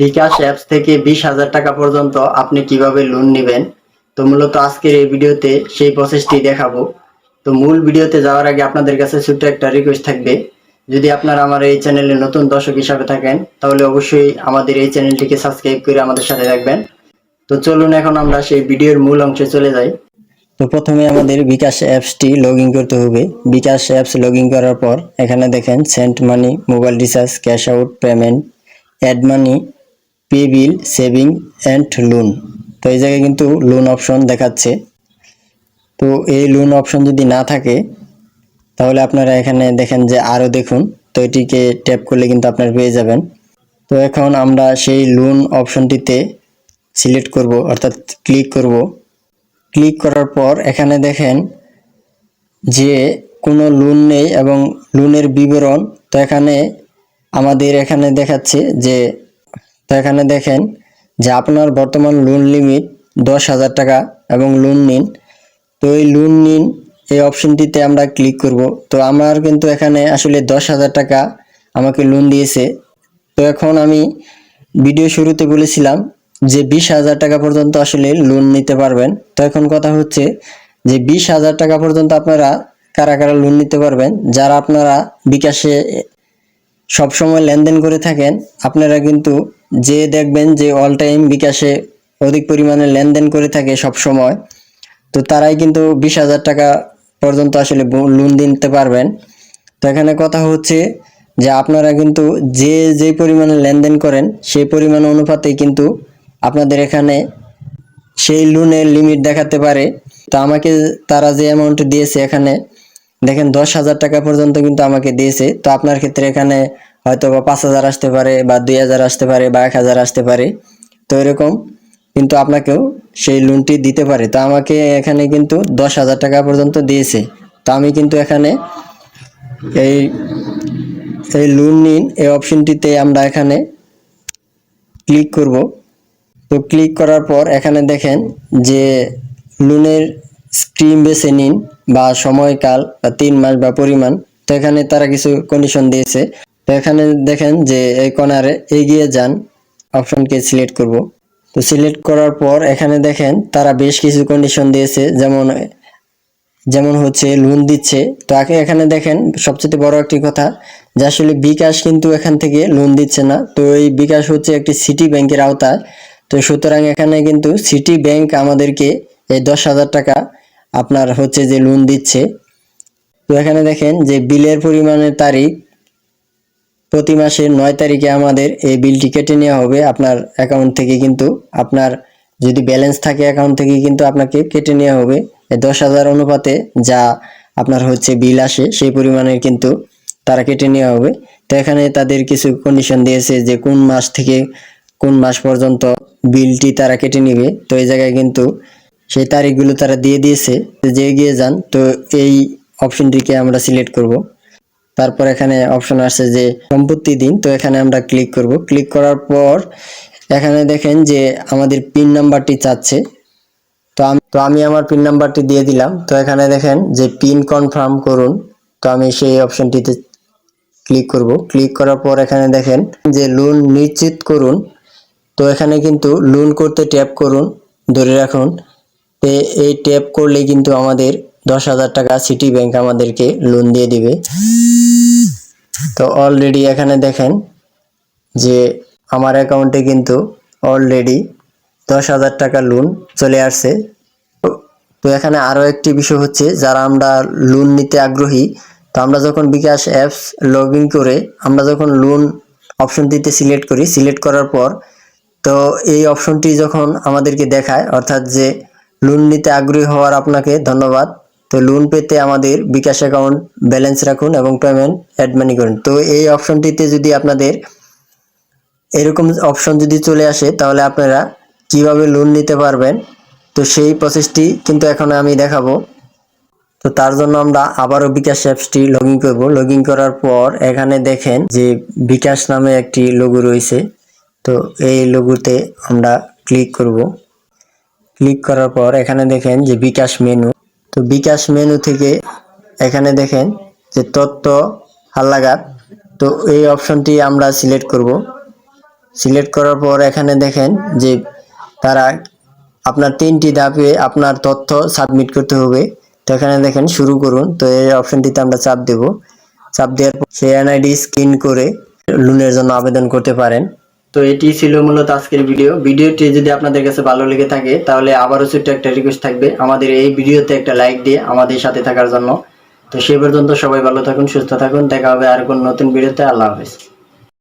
বিকাশ apps থেকে বিশ হাজার টাকা পর্যন্ত আপনি কীভাবে লোন নেবেন? তো মূলত আজকের এই ভিডিওতে সেই প্রসেসটি দেখাবো। তো মূল ভিডিওতে যাওয়ার আগে আপনাদের কাছে ছোট্ট একটা রিকোয়েস্ট থাকবে। যদি আপনারা আমার এই চ্যানেলে নতুন দর্শক হিসাবে থাকেন, তাহলে অবশ্যই আমাদের এই চ্যানেলটিকে সাবস্ক্রাইব করে আমাদের সাথে রাখবেন তো চলুন এখন আমরা সেই ভিডিওর মূল অংশে চলে যাই। তো প্রথমে আমাদের বিকাশ অ্যাপসটি লগ করতে হবে। বিকাশ অ্যাপস লগ করার পর এখানে দেখেন send money mobile recharge cash out payment add money pay bill, saving, and loan. তো এই জায়গায় কিন্তু লোন অপশন দেখাচ্ছে। তো এই লোন অপশন যদি না থাকে, তাহলে আপনারা এখানে দেখেন যে আরও দেখুন। তো এটিকে ট্যাপ করলে কিন্তু আপনারা পেয়ে যাবেন। তো এখন আমরা সেই লোন অপশনটিতে সিলেক্ট করব, অর্থাৎ ক্লিক করব। ক্লিক করার পর এখানে দেখেন যে কোনো লোন নেই এবং লোনের বিবরণ। তো এখানে আমাদের এখানে দেখাচ্ছে যে তো এখানে দেখেন যে আপনার বর্তমান লোন লিমিট দশ হাজার টাকা এবং লোন নিন। তো এই লোন নিন, এই অপশনটিতে আমরা ক্লিক করব। তো আমার কিন্তু এখানে আসলে দশ হাজার টাকা আমাকে লোন দিয়েছে। তো এখন আমি ভিডিও শুরুতে বলেছিলাম যে বিশ হাজার টাকা পর্যন্ত আসলে লোন নিতে পারবেন। তো এখন কথা হচ্ছে যে বিশ হাজার টাকা পর্যন্ত আপনারা কারা কারা লোন নিতে পারবেন, যারা আপনারা বিকাশে সবসময় লেনদেন করে থাকেন, আপনারা কিন্তু যে দেখবেন যে অল টাইম বিকাশে অধিক পরিমাণে লেনদেন করে থাকে সব সময় তো তারাই কিন্তু বিশ হাজার টাকা পর্যন্ত আসলে লোন দিতে পারবেন। তো এখানে কথা হচ্ছে যে আপনারা কিন্তু যে যে পরিমাণে লেনদেন করেন, সেই পরিমাণ অনুপাতেই কিন্তু আপনাদের এখানে সেই লোনের লিমিট দেখাতে পারে। তো আমাকে তারা যে অ্যামাউন্ট দিয়েছে এখানে দেখেন দশ হাজার টাকা পর্যন্ত কিন্তু আমাকে দিয়েছে। তো আপনার ক্ষেত্রে এখানে হয়তো বা পাঁচ হাজার আসতে পারে বা দুই হাজার আসতে পারে বা এক হাজার আসতে পারে। তো এরকম কিন্তু আপনাকেও সেই লোনটি দিতে পারে। তো আমাকে এখানে কিন্তু দশ হাজার টাকা পর্যন্ত দিয়েছে। তো আমি কিন্তু এখানে এই এই লোন নিন, এই অপশনটিতে আমরা এখানে ক্লিক করব। তো ক্লিক করার পর এখানে দেখেন যে লোনের স্ক্রিম বেছে নিন। বা সময়কাল বা তিন মাস বা পরিমাণ, তো এখানে তারা কিছু কন্ডিশন দিয়েছে। তো এখানে দেখেন যে এই কর্নারে এগিয়ে যান অপশনকে সিলেক্ট করব। তো সিলেক্ট করার পর এখানে দেখেন তারা বেশ কিছু কন্ডিশন দিয়েছে, যেমন যেমন হচ্ছে লোন দিচ্ছে। তো আগে এখানে দেখেন সবচেয়ে বড় একটি কথা, যে আসলে বিকাশ কিন্তু এখান থেকে লোন দিচ্ছে না। তো এই বিকাশ হচ্ছে একটি সিটি ব্যাংকের আওতায়। তো সুতরাং এখানে কিন্তু সিটি ব্যাংক আমাদেরকে এই দশ হাজার টাকা আপনার হচ্ছে যে লোন দিচ্ছে। তো এখানে দেখেন যে বিলের পরিমাণের তারিখ প্রতি মাসের নয় তারিখে আমাদের এই বিলটি কেটে নেওয়া হবে। আপনার অ্যাকাউন্ট থেকে কিন্তু আপনার যদি ব্যালেন্স থাকে অ্যাকাউন্ট থেকে কিন্তু আপনাকে কেটে নেওয়া হবে। দশ হাজার অনুপাতে যা আপনার হচ্ছে বিল আসে সেই পরিমাণের কিন্তু তারা কেটে নেওয়া হবে। তো এখানে তাদের কিছু কন্ডিশন দিয়েছে যে কোন মাস থেকে কোন মাস পর্যন্ত বিলটি তারা কেটে নেবে। তো এই জায়গায় কিন্তু সেই তারিখগুলো তারা দিয়ে দিয়েছে। যে এগিয়ে যান, তো এই অপশনটিকে আমরা সিলেক্ট করব। তারপর এখানে অপশন আসছে যে সম্পত্তি দিন, তো এখানে আমরা ক্লিক করব। ক্লিক করার পর এখানে দেখেন যে আমাদের পিন নাম্বারটি চাচ্ছে। তো আমি তো আমি আমার পিন নাম্বারটি দিয়ে দিলাম। তো এখানে দেখেন যে পিন কনফার্ম করুন। তো আমি সেই অপশনটিতে ক্লিক করব। ক্লিক করার পর এখানে দেখেন যে লোন নিশ্চিত করুন। তো এখানে কিন্তু লোন করতে ট্যাপ করুন। ধরে রাখুন। এই ট্যাপ করলে কিন্তু আমাদের দশ হাজার টাকা সিটি ব্যাংক আমাদেরকে লোন দিয়ে দিবে। তো অলরেডি এখানে দেখেন যে আমার অ্যাকাউন্টে কিন্তু অলরেডি দশ হাজার টাকা লোন চলে আসছে। তো এখানে আরও একটি বিষয় হচ্ছে, যারা আমরা লোন নিতে আগ্রহী, তো আমরা যখন বিকাশ অ্যাপস লগ করে আমরা যখন লোন অপশনটিতে সিলেক্ট করি সিলেক্ট করার পর তো এই অপশনটি যখন আমাদেরকে দেখায়, অর্থাৎ যে লোন নিতে আগ্রহী হওয়ার আপনাকে ধন্যবাদ। তো লোন পেতে আমাদের বিকাশ অ্যাকাউন্ট ব্যালেন্স রাখুন এবং পেমেন্ট অ্যাড মানি করুন। তো এই অপশনটিতে যদি আপনাদের এরকম অপশন যদি চলে আসে, তাহলে আপনারা কীভাবে লোন নিতে পারবেন? তো সেই প্রসেসটি কিন্তু এখন আমি দেখাবো। তো তার জন্য আমরা আবারও বিকাশ অ্যাপসটি লগ ইন করব। লগ ইন করার পর এখানে দেখেন যে বিকাশ নামে একটি লোগো রয়েছে। তো এই লোগোতে আমরা ক্লিক করব। ক্লিক করার পর এখানে দেখেন যে বিকাশ মেনু তো বিকাশ মেনু থেকে এখানে দেখেন যে তথ্য হাল্লাঘাট তো এই অপশনটি আমরা সিলেক্ট করব। সিলেক্ট করার পর এখানে দেখেন যে তারা আপনার তিনটি ধাপে আপনার তথ্য সাবমিট করতে হবে। তো এখানে দেখেন শুরু করুন। তো এই অপশনটিতে আমরা চাপ দেব। চাপ দেওয়ার পর সেই এনআইডি স্ক্যান করে লোনের জন্য আবেদন করতে পারেন। তো এটি ছিল মূলত আজকের ভিডিও। ভিডিওটি যদি আপনাদের কাছে ভালো লেগে থাকে, তাহলে আবারও ছোট্ট একটা রিকোয়েস্ট থাকবে। আমাদের এই ভিডিওতে একটা লাইক দিয়ে আমাদের সাথে থাকার জন্য। তো সে পর্যন্ত সবাই ভালো থাকুন, সুস্থ থাকুন। দেখা হবে আর কোন নতুন ভিডিওতে। আল্লাহ হাফেজ।